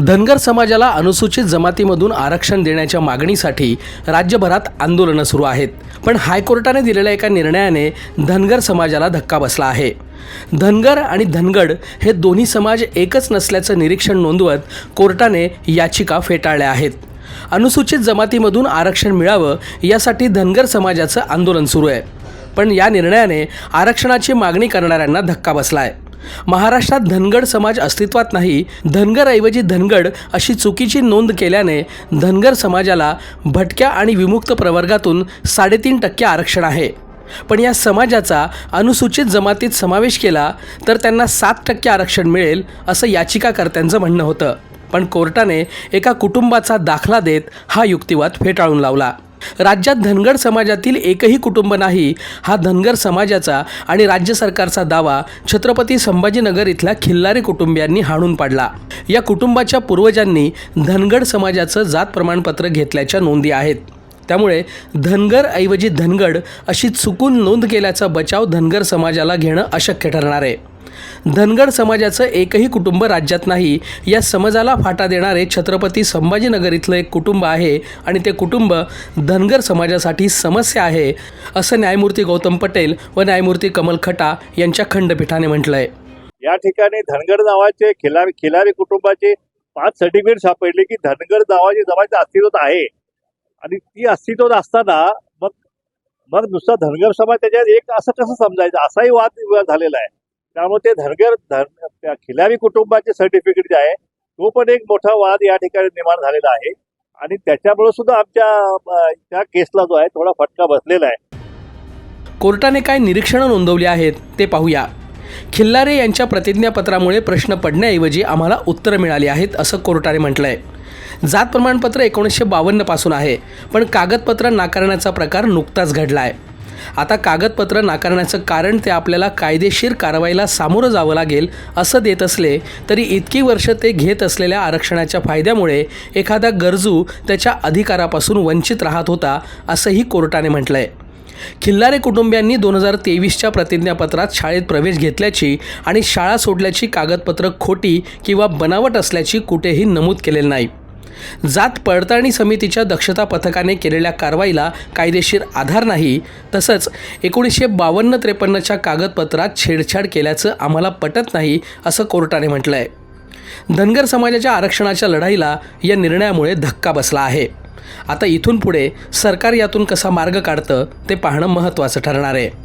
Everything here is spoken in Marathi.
धनगर समाजाला अनुसूचित जमातीमधून आरक्षण देण्याच्या मागणीसाठी राज्यभरात आंदोलनं सुरू आहेत. पण हायकोर्टाने दिलेल्या एका निर्णयाने धनगर समाजाला धक्का बसला आहे. धनगर आणि धनगड हे दोन्ही समाज एकच नसल्याचं निरीक्षण नोंदवत कोर्टाने याचिका फेटाळल्या आहेत. अनुसूचित जमातीमधून आरक्षण मिळावं यासाठी धनगर समाजाचं आंदोलन सुरू आहे. पण या निर्णयाने आरक्षणाची मागणी करणाऱ्यांना धक्का बसला आहे महाराष्ट्रात धनगड समाज अस्तित्वात नाही धनगरऐवजी धनगड अशी चुकीची नोंद केल्याने धनगर समाजाला भटक्या आणि विमुक्त प्रवर्गातून साडेतीन टक्के आरक्षण आहे. पण या समाजाचा अनुसूचित जमातीत समावेश केला तर त्यांना सात टक्के आरक्षण मिळेल असं याचिकाकर्त्यांचं म्हणणं होतं. पण कोर्टाने एका कुटुंबाचा दाखला देत हा युक्तिवाद फेटाळून लावला. राज्यात धनगर समाजातील एकही कुटुंब नाही हा धनगर समाजाचा आणि राज्य सरकारचा दावा छत्रपती संभाजीनगर इथल्या खिल्लारी कुटुंबियांनी हाणून पाडला. या कुटुंबाच्या पूर्वजांनी धनगड समाजाचं जात प्रमाणपत्र घेतल्याच्या नोंदी आहेत. त्यामुळे धनगर ऐवजी धनगड अशी चुकून नोंद केल्याचा बचाव धनगर समाजाला घेणं अशक्य ठरणार आहे. धनगर समाजाचं एकही कुटुंब राज्यात नाही. या समाजाला फाटा देणारे छत्रपती संभाजीनगर इथलं एक कुटुंब आहे आणि ते कुटुंब धनगर समाजासाठी समस्या आहे असं न्यायमूर्ती गौतम पटेल व न्यायमूर्ती कमल खटा यांच्या खंडपीठाने म्हटलंय. या ठिकाणी धनगर नावाचे खिलारी खिलारी कुटुंबाचे पाच सर्टिफिकेट सापडले की धनगर नावाची जमायचं अस्तित्वात आहे. आणि ती अस्तित्वात असताना मग मग नुसता धनगर समाज त्याच्यात एक असं कसं समजायचं? असाही वाद विवाद झालेला आहे. त्यामुळे ते धनगर धन त्या खिलारी कुटुंबाचे सर्टिफिकेट जे आहे तो पण एक मोठा वाद या ठिकाणी निर्माण झालेला आहे. आणि त्याच्यामुळे सुद्धा आमच्या त्या केसला जो आहे थोडा फटका बसलेला आहे. कोर्टाने काय निरीक्षणं नोंदवली आहेत ते पाहूया. खिल्लारे यांच्या प्रतिज्ञापत्रामुळे प्रश्न पडण्याऐवजी आम्हाला उत्तरं मिळाली आहेत असं कोर्टाने म्हटलं आहे जात प्रमाणपत्र एकोणीसशे बावन्नपासून आहे पण कागदपत्र नाकारण्याचा प्रकार नुकताच घडला आहे आता कागदपत्र नाकारण्याचं कारण ते आपल्याला कायदेशीर कारवाईला सामोरं जावं लागेल असं देत असले तरी इतकी वर्ष ते घेत असलेल्या आरक्षणाच्या फायद्यामुळे एखादा गरजू त्याच्या अधिकारापासून वंचित राहत होता असंही कोर्टाने म्हटलं आहे खिल्लारे कुटुंबियांनी दोन हजार तेवीसच्या प्रतिज्ञापत्रात शाळेत प्रवेश घेतल्याची आणि शाळा सोडल्याची कागदपत्र खोटी किंवा बनावट असल्याची कुठेही नमूद केलेलं नाही. जात पडताळणी समितीच्या दक्षता पथकाने केलेल्या कारवाईला कायदेशीर आधार नाही तसंच एकोणीसशे बावन्न त्रेपन्नच्या कागदपत्रात छेडछाड केल्याचं आम्हाला पटत नाही असं कोर्टाने म्हटलं आहे धनगर समाजाच्या आरक्षणाच्या लढाईला या निर्णयामुळे धक्का बसला आहे. आता इथून पुढे सरकार यातून कसा मार्ग काढतं ते पाहणं महत्त्वाचं ठरणार आहे.